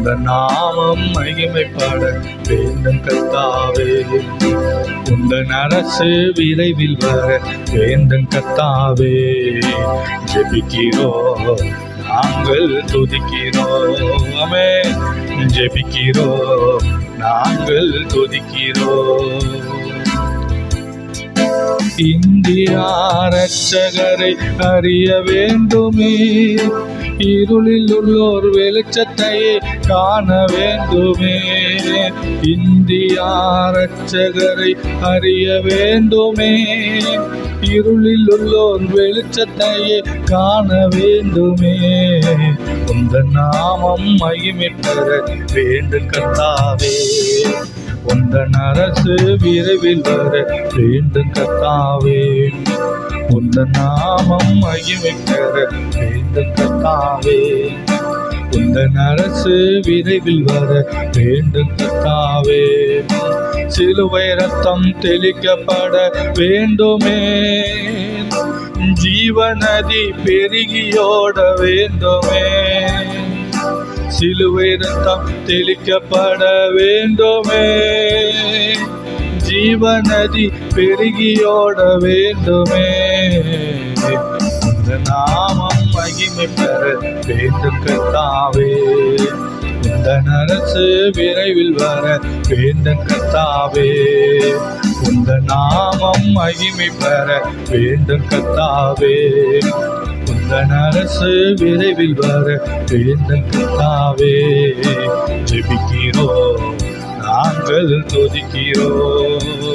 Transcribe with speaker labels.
Speaker 1: உந்த நாமம் மகிமைப்பட வேண்டும் கத்தாவே உந்தன் அரசு விரைவில் வர வேண்டும் கத்தாவே ஜெபிக்கிறோம் நாங்கள் துதிக்கிறோம். ஆமே ஜெபிக்கிறோம் நாங்கள் துதிக்கிறோம். இந்தியா ரட்சகரை அறிய வேண்டுமே. இருளில் உள்ளோர் வெளிச்சத்தை காண வேண்டுமே. இந்தியா ரட்சகரை அறிய வேண்டுமே. இருளில் உள்ளோர் வெளிச்சத்தையே காண வேண்டுமே. உந்த நாமம் மகிமை பெற வேண்டும் கத்தாவே உந்தன் அரசு விரைவில் வர வேண்டும் கத்தாவே. உந்த நாமம் மகிமை பெற வேண்டும் கத்தாவே. உந்தன் அரசு விரைவில் வர வேண்டும் கத்தாவே. சிலுவை ரத்தம் தெளிக்கப்பட வேண்டுமே. ஜீவநதி பெருகியோட வேண்டுமே. சிலுவை ரத்தம் தெளிக்கப்பட வேண்டுமே. ஜீவநதி பெருகியோட வேண்டுமே. இந்த நாமம் மகிமை பெற வேண்டும் கத்தாவே இந்த அரசு விரைவில் வர வேண்டும் கத்தாவே உந்த நாமம் மகிமை பெற வேண்டும் கத்தாவே உந்தன் அரசு விரைவில் வர வேண்டும் கத்தாவே ஜெபிக்கிறோம். நாங்கள் துதிக்கிறோம்.